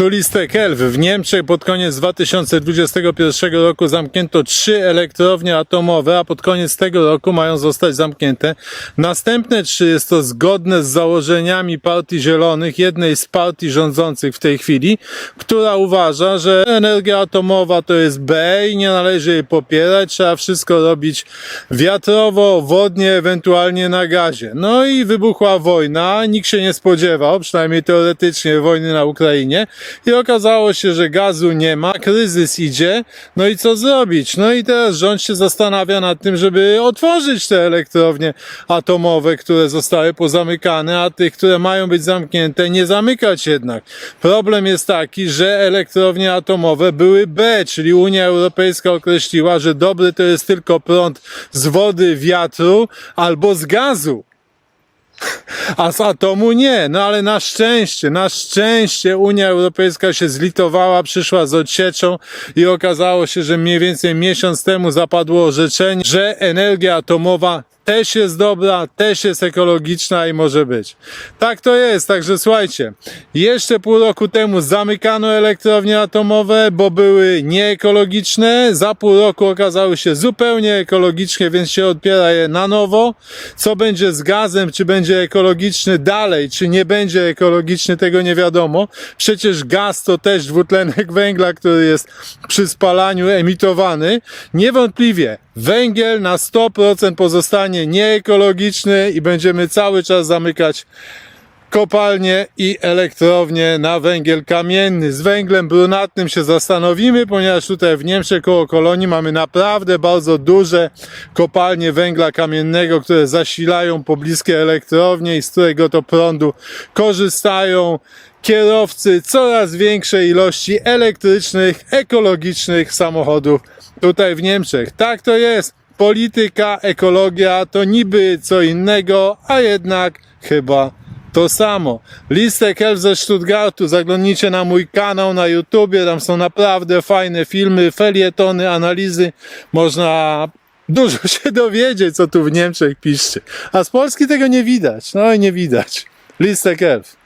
Tu listek Elf. W Niemczech pod koniec 2021 roku zamknięto trzy elektrownie atomowe, a pod koniec tego roku mają zostać zamknięte następne trzy. Jest to zgodne z założeniami Partii Zielonych, jednej z partii rządzących w tej chwili, która uważa, że energia atomowa to jest B i nie należy jej popierać, trzeba wszystko robić wiatrowo, wodnie, ewentualnie na gazie. No i wybuchła wojna, nikt się nie spodziewał, przynajmniej teoretycznie, wojny na Ukrainie i okazało się, że gazu nie ma, kryzys idzie, no i co zrobić? No i teraz rząd się zastanawia nad tym, żeby otworzyć te elektrownie atomowe, które zostały pozamykane, a tych, które mają być zamknięte, nie zamykać jednak. Problem jest taki, że elektrownie atomowe były B, czyli Unia Europejska określiła, że dobry to jest tylko prąd z wody, wiatru albo z gazu. A z atomu nie. No ale na szczęście, na szczęście Unia Europejska się zlitowała, przyszła z odsieczą i okazało się, że mniej więcej miesiąc temu zapadło orzeczenie, że energia atomowa też jest dobra, też jest ekologiczna i może być. Tak to jest, także słuchajcie, jeszcze pół roku temu zamykano elektrownie atomowe, bo były nieekologiczne, za pół roku okazały się zupełnie ekologiczne, więc się odpiera je na nowo. Co będzie z gazem, czy będzie ekologiczny dalej, czy nie będzie ekologiczny, tego nie wiadomo. Przecież gaz to też dwutlenek węgla, który jest przy spalaniu emitowany. Niewątpliwie węgiel na 100% pozostanie nieekologiczny i będziemy cały czas zamykać kopalnie i elektrownie na węgiel kamienny. Z węglem brunatnym się zastanowimy, ponieważ tutaj w Niemczech koło Kolonii mamy naprawdę bardzo duże kopalnie węgla kamiennego, które zasilają pobliskie elektrownie i z którego to prądu korzystają kierowcy coraz większej ilości elektrycznych, ekologicznych samochodów tutaj w Niemczech. Tak to jest. Polityka, ekologia to niby co innego, a jednak chyba to samo. Listek Elf ze Stuttgartu, zaglądnijcie na mój kanał na YouTubie, tam są naprawdę fajne filmy, felietony, analizy. Można dużo się dowiedzieć, co tu w Niemczech piszcie. A z Polski tego nie widać. No i nie widać. Listek Elf.